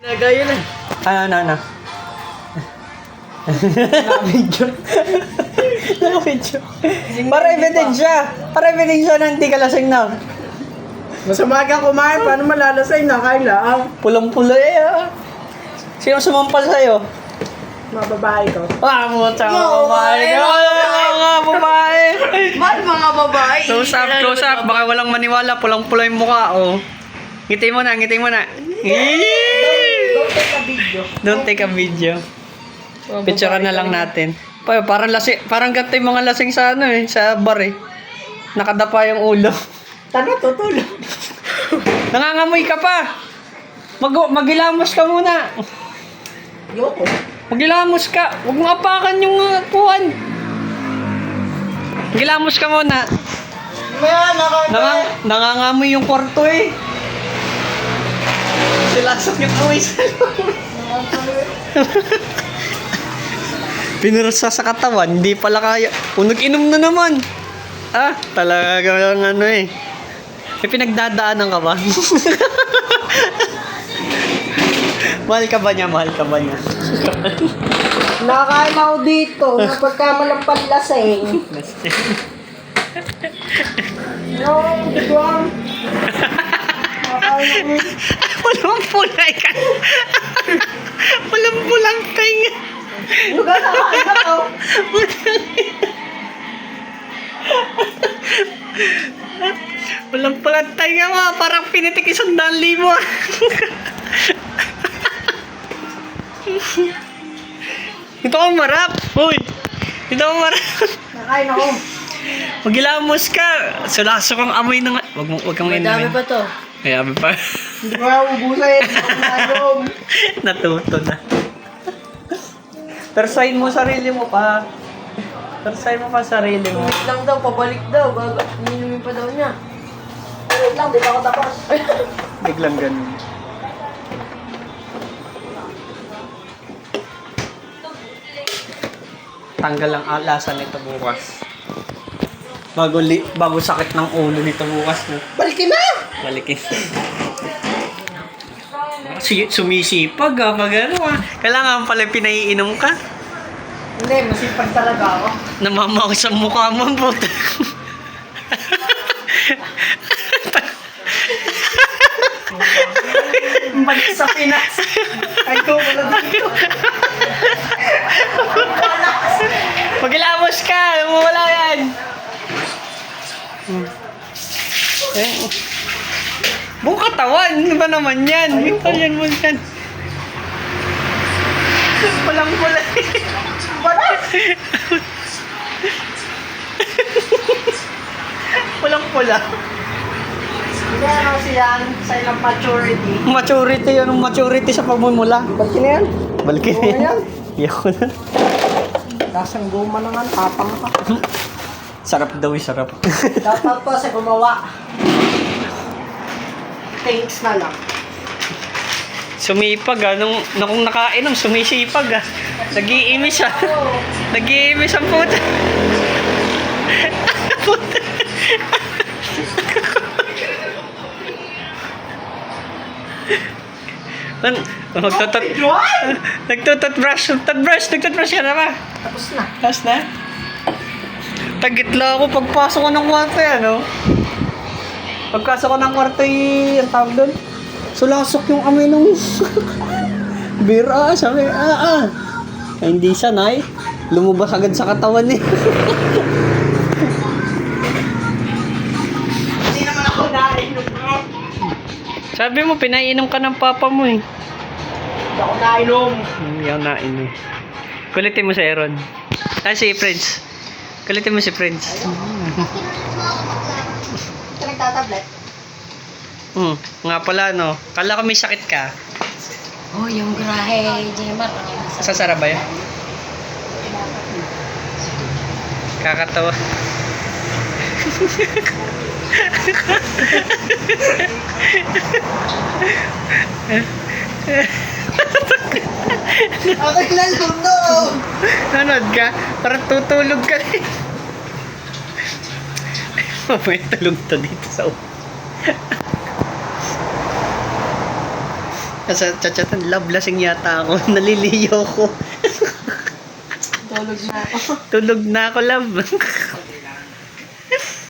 Nagaya na. Ano, ano, ano? Nakabidyo. Nakapidyo. Para ebidensya. Para ebidensya na hindi ka lasing na. Masama ka kumain, paano malalasay na? Kaya lang. Pulang-pula eh ah. Sino sumampal sa'yo? Mga babae ko. Ah, puta ka No, babae. eh, Ah, mga babae. Ba't mga babae? Close up, close up. Baka walang maniwala. Pulang-pula yung mukha, oh. Ngiti mo na, ngiti mo na. Eee! Don't take a video. Don't take a video. Picture na lang natin. Pa, parang lasing, parang ganito yung mga lasing sa ano eh, sa bar eh. Nakadapa yung ulo. Tara, tutulog. Nangangamoy ka pa. Mag magilamos ka muna. Yoko. Magilamos ka. Huwag mo apakan yung uh, kuwan. Magilamos ka muna. Maya, nakaka... Nangang nangangamoy yung kwarto eh. Silasok yung amoy sa Pinursa sa katawan, hindi pala kaya. Unog inom na naman. Ah, talaga lang ano eh. May pinagdadaanan ka ba? mahal ka ba niya? Mahal ka ba niya? Nakakain ako dito na pagkamalang panlasing. No, bigwang. Nakakain ako. Pulay ka. Walang pulang tinga. Lugar na ako. Walang pulang tinga mo. Parang pinitik isang daan libo. Ito ang marap. Uy. Ito ang marap. Nakain ako. Magilamos ka. Sulasok ang amoy ng... Wag mo, wag kang Madami inumin. pa to. Ay, abi pa. Hindi ko na ubusin. Natuto na. Tersayin mo sarili mo pa. Tersayin mo pa sarili mo. Wait lang daw, pabalik daw. Gaga, ininumin pa daw niya. Wait lang, di pa ako tapos. Biglang ganun. Tanggal ang alasa nito bukas. Bago, li, bago sakit ng ulo nito bukas na. Balikin na! Balikin. Si, sumisipag ah, pag ano ah. Kailangan pala pinaiinom ka. Hindi, masipag talaga ako. Namamaw sa mukha mo, puta. Balik sa Pinas. Ay ko wala dito. Magilamos ka! Mawala yan! Hmm. Eh, Buong katawan! Ano ba naman yan? Ito yan mo yan. Walang pula. Wala! Walang pula. Hindi ano siya sa ilang maturity. Maturity, anong maturity sa pagmumula? Balikin na yan. Balikin Oo, yan. Iyako na. Lasang guma naman, tapang ka. Sarap daw eh, sarap. Dapat pa sa gumawa. Thanks na lang. Sumipag ah. Nung, nung kung nakainom, sumisipag ah. Nag-iimis ah. Nag-iimis ang puta. An, magtutot, nagtutot brush, tutot brush, nagtutot brush ka na ba? Tapos na. Tapos na? Tagitla ako pagpasok ko ng kwarto yan, no? Pagpasok ko ng kwarto yung, ang tawag doon, sulasok yung amoy nung bira, sabi, ah, ah. Ay, hindi sanay. Lumabas agad sa katawan eh. Hindi naman ako nainom. sabi mo, pinainom ka ng papa mo eh. Hindi ako nainom. Hindi ako nainom. Kulitin mo si Aaron. Ah, si Prince. Kulitin mo si Prince. Nagtatablet. Hmm, nga pala no. Kala ko may sakit ka. Oh, yung grahe, Jemar. Sasara ba yun? Kakatawa. Ako naluluto! Nanood ka? Parang tutulog ka rin. Mamaya tulog to dito sa ulo. Sa chachatan, love lasing yata ako. Naliliyo ko. Tulog na ako. Tulog na ako, love.